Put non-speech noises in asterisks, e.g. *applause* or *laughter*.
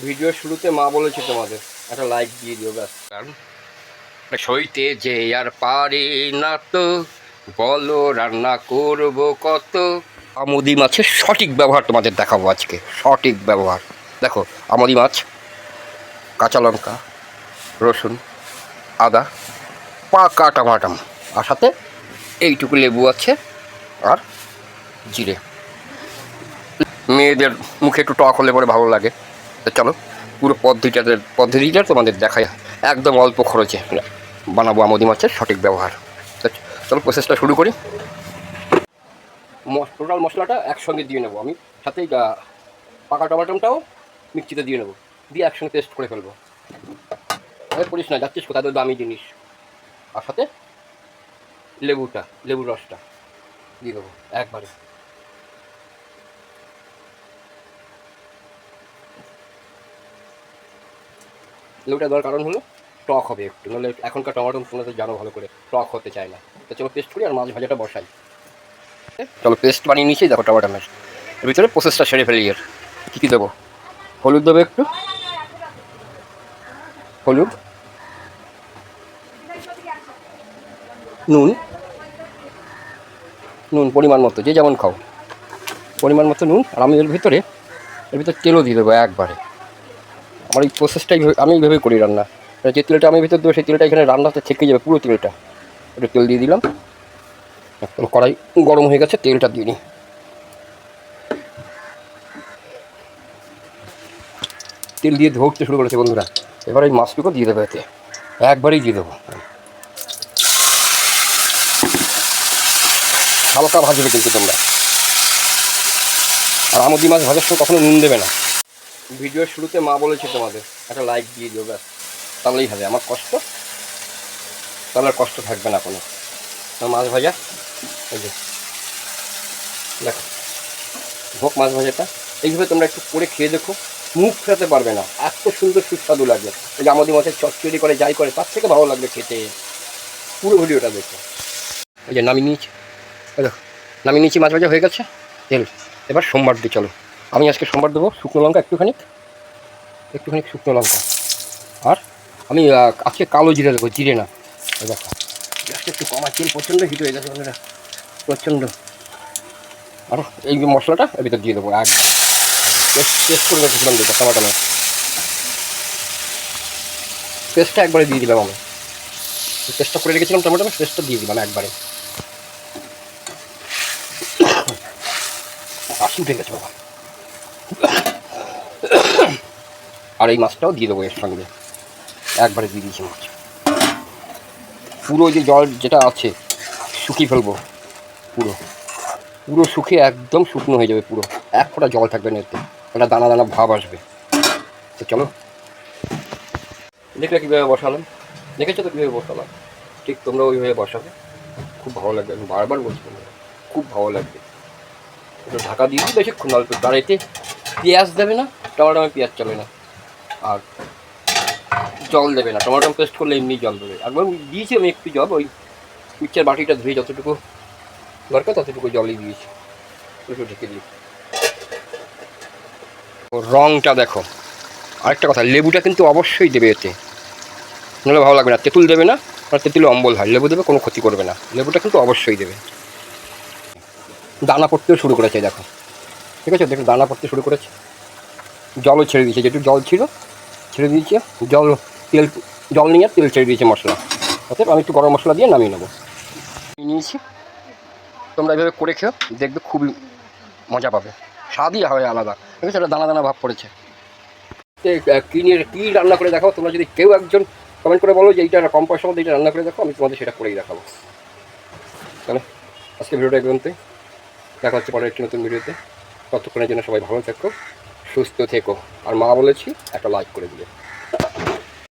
ভিডিওর শুরুতে মা বলেছে তোমাদের, একটা লাইক দিয়ে দিও ব্যাস। কারণ সইতে যে আর পারি না তো, বলো রান্না করব কত। আমুদি মাছের সঠিক ব্যবহার তোমাদের দেখাবো আজকে, সঠিক ব্যবহার। দেখো, আমুদি মাছ, কাঁচা লঙ্কা, রসুন, আদা, পাকা টমাটাম, আর সাথে এইটুকু লেবু আছে আর জিরে। মেয়েদের মুখে একটু টক হলে পরে ভালো লাগে। তো চলো পুরো পদ্ধতিটা পদ্ধতিটা তোমাদের দেখায় একদম অল্প খরচে বানাবো আমদি মাছের সঠিক ব্যবহার। চলো প্রসেসটা শুরু করি। টোটাল মশলাটা একসঙ্গে দিয়ে নেব আমি। সাথে এই, পাকা টমাটমটাও মিক্সিতে দিয়ে নেব। দিয়ে একসঙ্গে পেস্ট করে ফেলব। আরে করিস না যাচ্ছিস কোথায়? দামি জিনিস। আর সাথে লেবুটা লেবুর রসটা দিয়ে দেবো একবারে। লেবুটা দেওয়ার কারণ হলো টক হবে একটু। নাহলে এখনকার টমাটো তোমরা তো জানো ভালো করে, টক হতে চায় না। তো চলো পেস্ট করি আর মাছ ভাজাটা বসাই। চলো পেস্ট বানিয়ে নিয়েছি, দেখো টমাটোমের এর ভিতরে প্রসেসটা সেরে ফেলি এর। কী কী দেবো? হলুদ দেবো একটু। হলুদ। নুন। নুন, পরিমাণ মতো, যে যেমন খাও। পরিমাণ মতো নুন। আর আমি এর ভিতরে এর ভিতরে তেলও দিয়ে দেবো একবারে। আমার এই প্রসেসটাই আমি এইভাবেই করি রান্না। যে তেলটা আমি ভিতর দেবো, সেই তেলটা এখানে রান্নাতে থেকে যাবে পুরো তেলটা। একটু তেল দিয়ে দিলাম। একদম কড়াই গরম হয়ে গেছে, তেলটা দিয়ে নিই। তেল দিয়ে ধরতে শুরু করেছে বন্ধুরা। এবার এই মাছটুকু দিয়ে দেবে এতে। একবারেই দিয়ে দেবো। হালকা ভাজবে কিন্তু তোমরা। আর আমদি মাছ ভাজার সময় কখনো নুন দেবে না। ভিডিওর শুরুতে মা বলেছে তোমাদের, একটা লাইক দিয়ে দিও ব্যাস। তাহলেই হবে, আমার কষ্ট? তাহলে কষ্ট থাকবে না কোনো। মাছ ভাজা? এই যে, দেখো, ভোগ মাছ ভাজাটা। এইভাবে তোমরা একটু করে খেয়ে দেখো, মুখ ফেরাতে পারবে না। এত সুন্দর সুস্বাদু লাগবে এই যে আমাদের মাছের চচ্চড়ি করে, যাই করে, তার থেকে ভালো লাগবে খেতে। পুরো ভিডিওটা দেখো। এই যে নামিয়ে নিয়েছি। দেখো, নামিয়ে নিয়েছি, মাছ ভাজা হয়ে গেছে। তেল, এবার সোমবার দিয়ে চলো। আমি আজকে সোমবার দেবো, শুকনো লঙ্কা একটুখানি একটুখানি শুকনো লঙ্কা। আর আমি আজকে কালো জিরে দেবো, জিরে না দেখো। জাস্ট একটু কমা তেল প্রচণ্ড হিট হয়ে গেছে প্রচণ্ড। আর এই যে মশলাটা, এর ভিতর দিয়ে দেবো একদম পেস্ট করে রেখেছিলাম যেটা টমাটো পেস্টটা একবারে দিয়ে দিলাম আমি। পেস্টটা করে রেখেছিলাম টমেটো পেস্টটা দিয়ে দিলাম একবারে। *coughs* কাশি উঠে গেছে বাবা। আর এই মাছটাও দিয়ে দেবো এর সঙ্গে। একবারে দিয়ে দিয়েছি মাছ। পুরো যে জল যেটা আছে, শুকিয়ে ফেলব পুরো। পুরো শুকিয়ে একদম শুকনো হয়ে যাবে পুরো। এক ফোঁটা জল থাকবে না এতে। একটা দানা দানা ভাব আসবে। তো চলো। দেখলে কীভাবে বসালাম? দেখেছ তো কীভাবে বসালাম? ঠিক তোমরা ওইভাবে বসাবে। খুব ভালো লাগবে। আমি বারবার বলছি খুব ভালো লাগবে। ঢাকা দিয়ে বেশিক্ষণ আর এতে পেঁয়াজ দেবে না, টমাটো পেঁয়াজ চলে না। আর জল দেবে না, টমাটো পেস্ট করলে এমনি জল দেবে। একবার দিয়েছি আমি একটু জল, ওই মিক্সচার বাটিটা ধুয়ে যতটুকু দরকার ততটুকু জলই দিয়েছি। একটু ঢেকে দিই। রঙটা দেখো। আরেকটা কথা, লেবুটা কিন্তু অবশ্যই দেবে এতে। নাহলে ভালো লাগবে না। তেঁতুল দেবে না, আর তেঁতুলে অম্বল হয়। লেবু দেবে, কোনো ক্ষতি করবে না। লেবুটা কিন্তু অবশ্যই দেবে। দানা পড়তেও শুরু করেছে, দেখো। ঠিক আছে দেখো দানা পড়তে শুরু করেছে। জলও ছেড়ে দিয়েছে যেটু জল ছিল, ছেড়ে দিয়েছে। জল, তেল, জল নিয়ে তেল ছেড়ে দিয়েছে মশলা। অর্থাৎ আমি একটু গরম মশলা দিয়ে নামিয়ে নেব। নিয়েছি। তোমরা এভাবে করে খেও, দেখবে খুবই মজা পাবে। স্বাদই হয় আলাদা। ঠিক আছে দানা দানা ভাব পড়েছে। কী নিয়ে, কী রান্না করে দেখাও? তোমরা যদি কেউ একজন কমেন্ট করে বলো যে এইটা কম পয়সার মধ্যে এইটা রান্না করে দেখো আমি তোমাদের সেটা করেই দেখাবো। তাহলে আজকে ভিডিওটা পর্যন্তই। দেখা হচ্ছে পরে একটি নতুন ভিডিওতে। ততক্ষণের জন্য সবাই ভালো থেকো সুস্থ থেকো। আর মা বলেছি একটা লাইক করে দিলে।